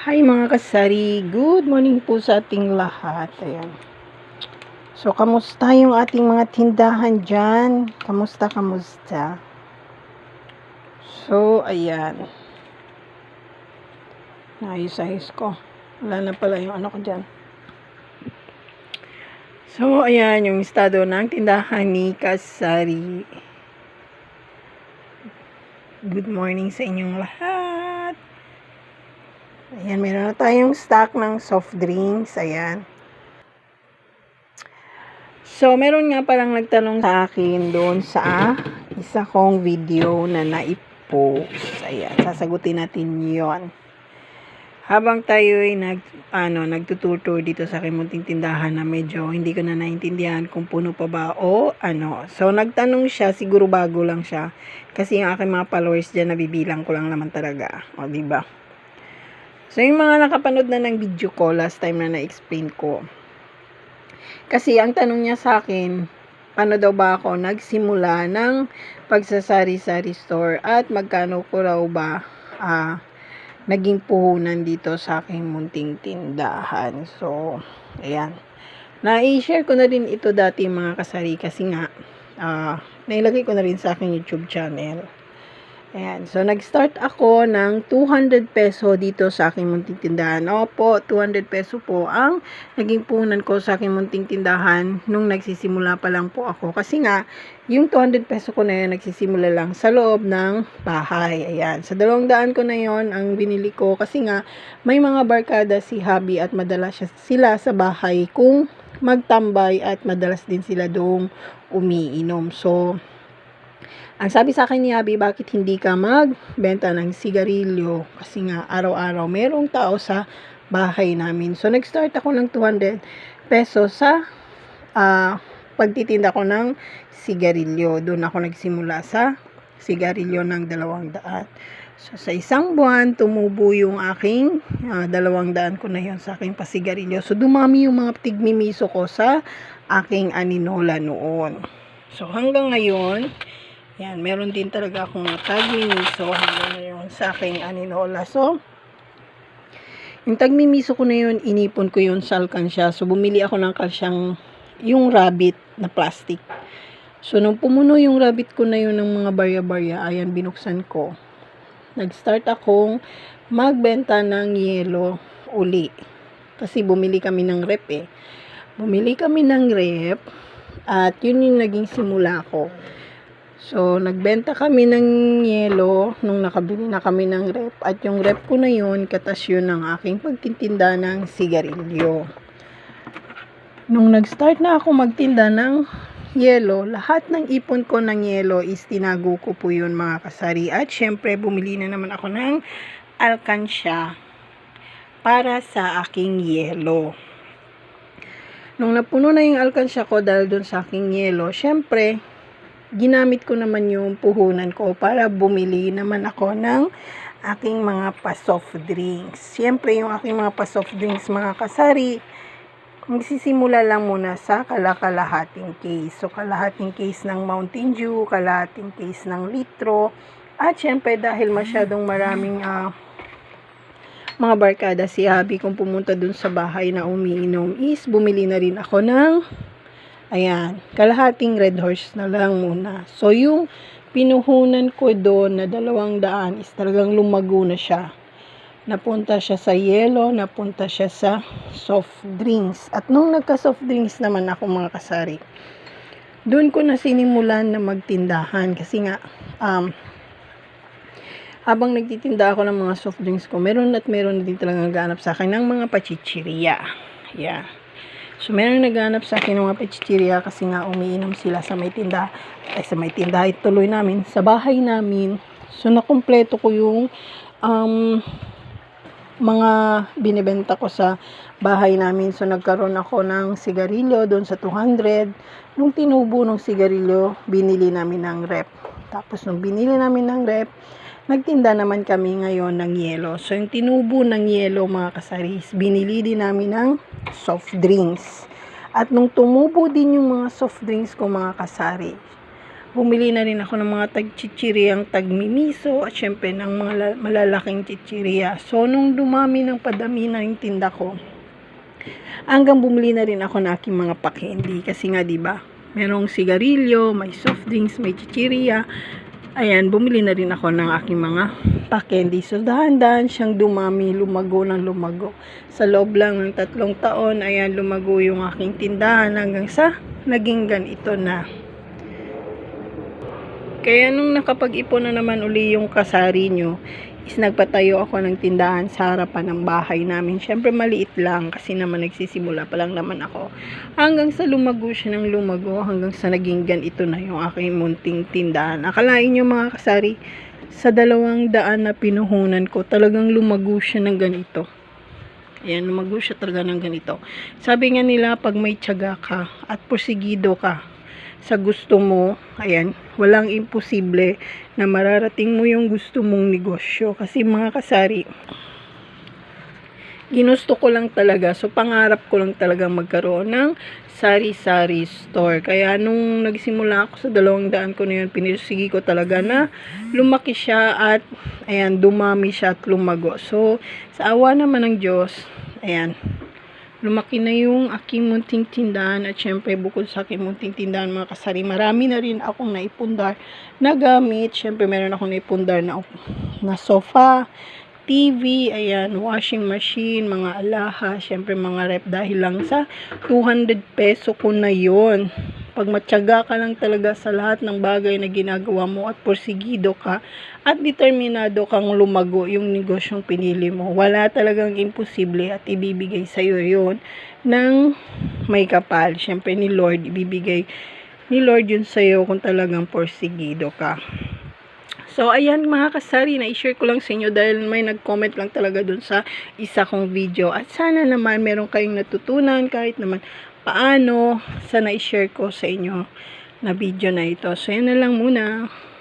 Hi mga kasari, good morning po sa ating lahat. Ayan. So, kamusta yung ating mga tindahan dyan? Kamusta, kamusta? So, ayan. Naayos-ayos ko. Wala na pala yung ano ko dyan. So, ayan yung estado ng tindahan ni Kasari. Good morning sa inyong lahat. Ayan, meron na tayong stock ng soft drinks. Ayan. So, meron nga palang nagtanong sa akin doon sa isa kong video na naipost. Ayan, sasagutin natin yon Habang tayo ay nag, ano, nagtutur dito sa aking munting tindahan na medyo hindi ko na naintindihan kung puno pa ba o ano. So, nagtanong siya, siguro bago lang siya. Kasi yung aking mga followers dyan, nabibilang ko lang naman talaga. O, di ba? So, yung mga nakapanood na ng video ko, last time na na-explain ko. Kasi, ang tanong niya sa akin, paano daw ba ako nagsimula ng pagsasari-sari store at magkano ko raw ba ah, naging puhunan dito sa aking munting tindahan. So, ayan. Na-share ko na rin ito dati mga kasari kasi nga, ah, nailagay ko na rin sa aking YouTube channel. Ayan. So, nag-start ako ng 200 peso dito sa aking munting tindahan. Opo, 200 peso po ang naging puhunan ko sa aking munting tindahan nung nagsisimula pa lang po ako. Kasi nga, yung 200 peso ko na yun, nagsisimula lang sa loob ng bahay. Ayan. Sa dalawang daan ko na yon ang binili ko. Kasi nga, may mga barkada si Habi at madalas sila sa bahay kung magtambay at madalas din sila doong umiinom. So, ang sabi sa akin ni Abby, bakit hindi ka magbenta ng sigarilyo? Kasi nga, araw-araw, merong tao sa bahay namin. So, nag-start ako ng 200 pesos sa uh, pagtitinda ko ng sigarilyo. Doon ako nagsimula sa sigarilyo ng dalawang daan. So, sa isang buwan, tumubo yung aking uh, dalawang daan ko na yon sa aking pasigarilyo. So, dumami yung mga tigmimiso ko sa aking aninola noon. So, hanggang ngayon, yan, meron din talaga akong tagmimiso hanggang ngayon sa aking aninola. So, yung tagmimiso ko na yun, inipon ko yun sa alkansya. So, bumili ako ng kalsyang yung rabbit na plastic. So, nung pumuno yung rabbit ko na yun ng mga barya-barya, ayan, binuksan ko. Nag-start akong magbenta ng yelo uli. Kasi bumili kami ng rep eh. Bumili kami ng rep at yun yung naging simula ko. So, nagbenta kami ng yelo nung nakabili na kami ng rep. At yung rep ko na yun, katas yun ng aking pagtitinda ng sigarilyo. Nung nag-start na ako magtinda ng yelo, lahat ng ipon ko ng yelo is tinago ko po yun mga kasari. At syempre, bumili na naman ako ng alkansya para sa aking yelo. Nung napuno na yung alkansya ko dahil dun sa aking yelo, syempre, ginamit ko naman yung puhunan ko para bumili naman ako ng aking mga pa-soft drinks. Siyempre, yung aking mga pa-soft drinks, mga kasari, magsisimula lang muna sa kalakalahating case. So, kalahating case ng Mountain Dew, kalahating case ng litro, at syempre, dahil masyadong maraming uh, mga barkada si Abby kung pumunta dun sa bahay na umiinom is bumili na rin ako ng Ayan, kalahating red horse na lang muna. So, yung pinuhunan ko doon na dalawang daan is talagang lumago na siya. Napunta siya sa yellow, napunta siya sa soft drinks. At nung nagka-soft drinks naman ako mga kasari, doon ko na sinimulan na magtindahan kasi nga, um, habang nagtitinda ako ng mga soft drinks ko, meron at meron din talagang ganap sa akin ng mga pachichiriya. Yeah. So, meron naghanap sa akin ng mga pechicheria kasi nga umiinom sila sa may tinda. Ay, sa may tinda, tuloy namin. Sa bahay namin. So, nakumpleto ko yung um, mga binibenta ko sa bahay namin. So, nagkaroon ako ng sigarilyo doon sa 200. Nung tinubo ng sigarilyo, binili namin ng rep. Tapos, nung binili namin ng rep, nagtinda naman kami ngayon ng yelo. So, yung tinubo ng yelo, mga kasaris, binili din namin ng soft drinks. At nung tumubo din yung mga soft drinks ko, mga kasari, bumili na rin ako ng mga tag-chichiriyang tagmimiso at syempre ng mga la- malalaking chichiriya. So, nung dumami ng padami na yung tinda ko, hanggang bumili na rin ako ng aking mga pakendi. Kasi nga, di ba, merong sigarilyo, may soft drinks, may chichiriya. Ayan, bumili na rin ako ng aking mga pakendi. So, dahan-dahan siyang dumami, lumago ng lumago. Sa loob lang ng tatlong taon, ayan, lumago yung aking tindahan hanggang sa naging ganito na. Kaya nung nakapag-ipon na naman uli yung kasari nyo, is nagpatayo ako ng tindahan sa harapan ng bahay namin. Siyempre maliit lang kasi naman nagsisimula pa lang naman ako. Hanggang sa lumago siya ng lumago, hanggang sa naging ganito na yung aking munting tindahan. Akalain nyo mga kasari, sa dalawang daan na pinuhunan ko, talagang lumago siya ng ganito. Ayan, lumago siya talaga ng ganito. Sabi nga nila, pag may tiyaga ka at porsigido ka sa gusto mo, ayan, walang imposible na mararating mo yung gusto mong negosyo. Kasi mga kasari, ginusto ko lang talaga, so pangarap ko lang talaga magkaroon ng sari-sari store. Kaya nung nagsimula ako sa dalawang daan ko na yun, pinirsigi ko talaga na lumaki siya at ayan, dumami siya at lumago. So, sa awa naman ng Diyos, ayan, lumaki na yung aking munting tindahan at syempre bukod sa aking munting tindahan mga kasari, marami na rin akong naipundar na gamit. Syempre meron akong naipundar na, na sofa, TV, ayan, washing machine, mga alaha, syempre mga rep dahil lang sa 200 peso ko na yon. Pag matyaga ka lang talaga sa lahat ng bagay na ginagawa mo at porsigido ka at determinado kang lumago yung negosyong pinili mo, wala talagang imposible at ibibigay sa'yo yon ng may kapal. Syempre ni Lord, ibibigay ni Lord yun sa'yo kung talagang porsigido ka. So, ayan mga kasari, na-share ko lang sa inyo dahil may nag-comment lang talaga dun sa isa kong video. At sana naman meron kayong natutunan kahit naman paano sa na-share ko sa inyo na video na ito. So, yan na lang muna.